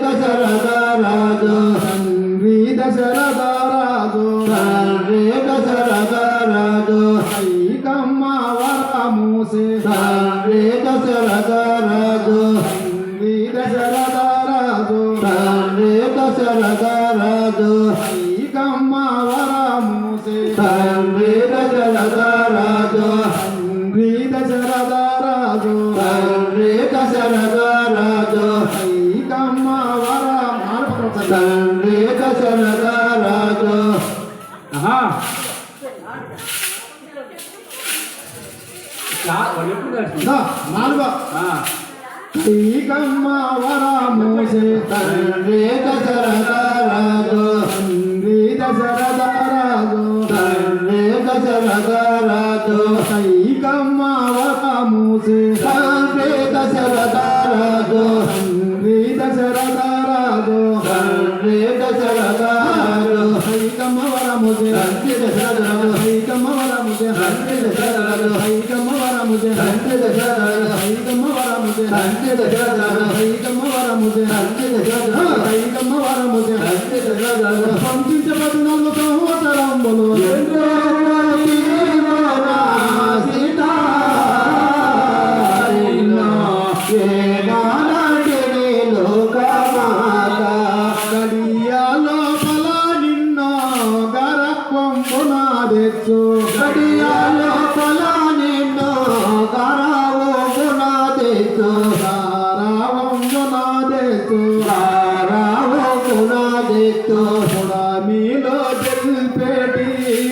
దశరథ రాజు తండ్రి దశరథ రాజు. తండ్రి దశరథ రాజు. ఐకమ్మ వరమూసే తండ్రి దశరథ రాజు తండ్రి దశరథ రాజు తండ్రి దశరథ రాజు ఐకమ్మ వరమూసే తండ్రి దశరథ రాజు తండ్రి దశరథ రాజు తండ్రి దశరథ నాలుగో. శ్రీకమ్మ వరమూసే తండ్రి దశరథ రాజు తండ్రి దశరథ రాజు తండ్రి దశరథ రాజు శ్రీకమ్మ వరమూసే తండ్రి వరమూసే దశరథ రాజు శ్రీకమ్మ వరమూసే దశరథ రాజు వరముజే తండ్రి దశరథ హైకమ్మ వరముజే తండ్రి దశరథ హైకమ్మ వరముజే తండ్రి దశరథ పంపించబడిన సంవత్సరంబులు గడియాలో ఫల నిన్నో గరక్వంబునాదెచ్చు గడియాలో ఫల నిన్నో గరావోగునాదెచ్చు గారావంగునాదెచ్చు గారావోగునాదెచ్చు పుడమిలో గెల్పేటి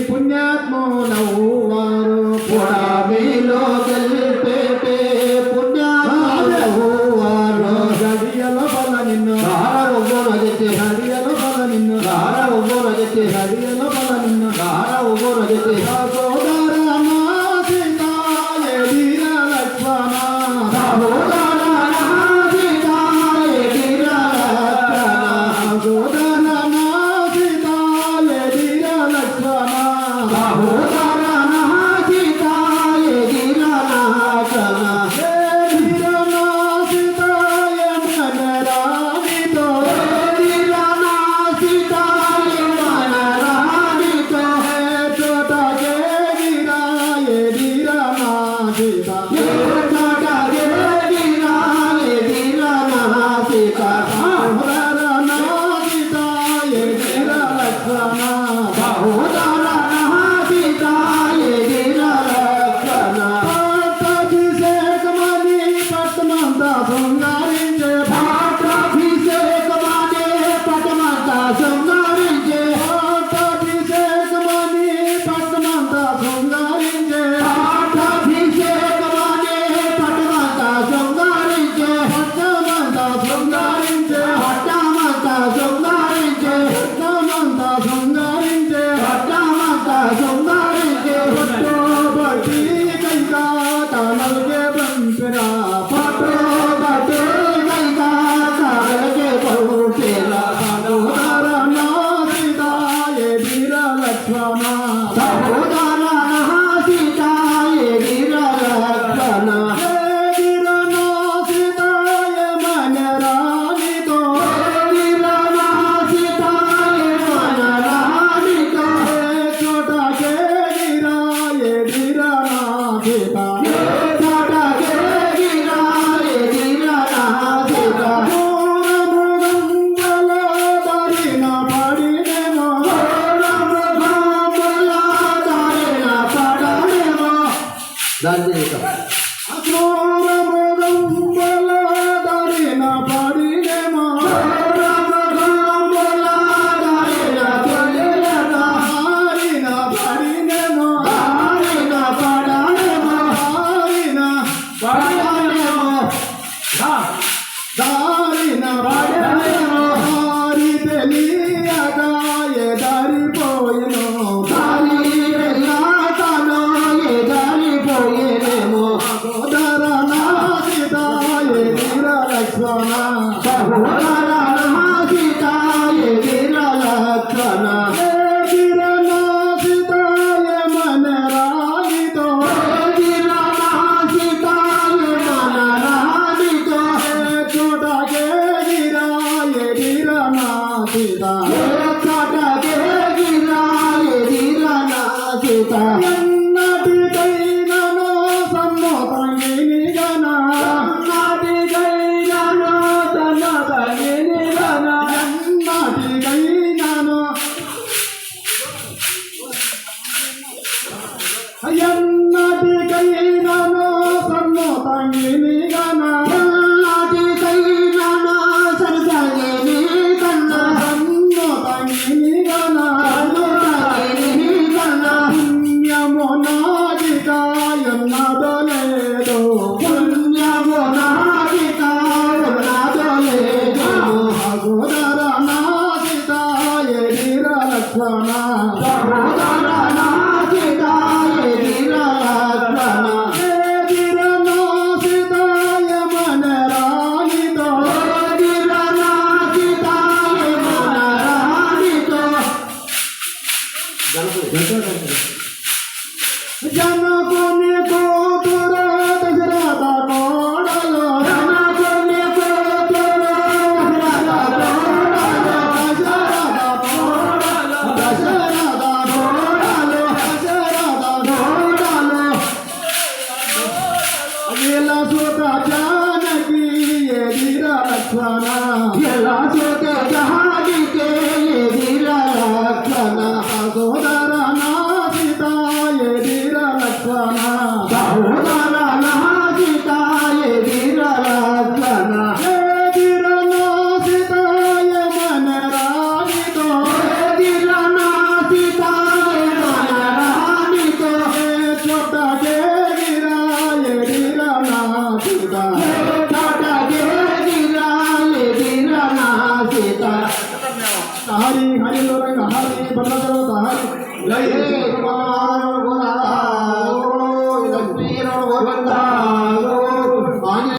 పుణ్యాత్ములవు వారు పుడమిలో గెల్పేటి పుణ్యాత్ములవు వారు గడియలో బల నిన్ను గారవోగునదెచ్చి గడియలో బల నిన్ను గారవోగునదెచ్చి గడియలో బల నిన్ను. বহু జనకుని కూతుర